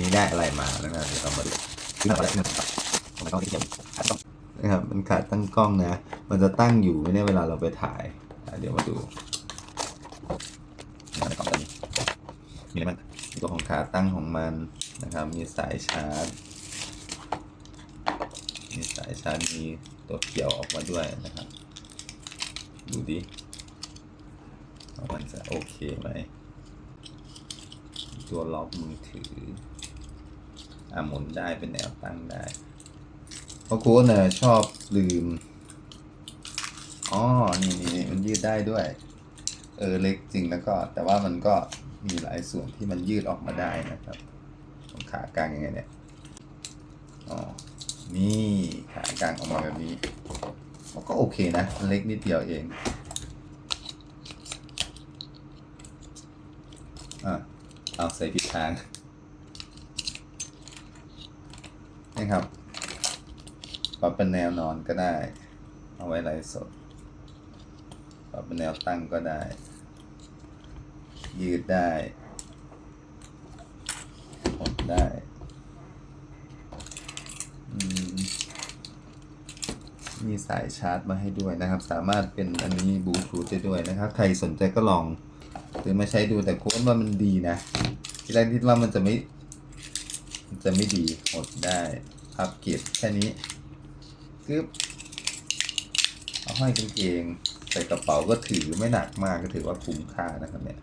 นี้ได้อะไรมานะครับเดี๋ยวเรามาดูคืออะไรที่มันตัดทำไมต้องที่เกี่ยวขาดต้องนะครับมันขาดตั้งกล้องนะ มันจะตั้งอยู่ไมเนี่ยเวลาเราไปถ่าย เดี๋ยวมาดูในกล่องตัวนี้มีอะไรบ้างตัวของขาตั้งของมันนะครับ มีสายชาร์จ มีสายชาร์จ มีตัวเกี่ยวออกมาด้วยนะครับ ดูดิมันจะโอเคไหม ตัวล็อกมือถือ อะหมุนได้เป็นแนวตั้งได้เพราะครูเนี่ยชอบลืมอ๋อนี่นี่มันยืดได้ด้วย เออเล็กจริงแล้วก็ แต่ว่ามันก็มีหลายส่วนที่มันยืดออกมาได้นะครับของขากลางยังไงเนี่ยอ๋อนี่ขากลางออกมาแบบนี้มันก็โอเคนะเล็กนิดเดียวเองอะเอาใส่ผิดทาง นี่ครับปรับเป็นแนวนอนก็ได้ เอาไว้ไลฟ์สดปรับเป็นแนวตั้งก็ได้ ยืดได้หดได้อืมมีสายชาร์จมาให้ด้วยนะครับ สามารถเป็นอันนี้บลูทูธได้ด้วยนะครับ ใครสนใจก็ลองซื้อมาใช้ดูแต่โค้ดว่ามันดีนะ ที่แรกคิดว่ามันจะไม่ จะไม่ดีหดได้พับเก็บแค่นี้กึ๊บเอาห้อยกางเกงใส่กระเป๋าก็ถือไม่หนักมากก็ถือว่าคุ้มค่านะครับเนี่ย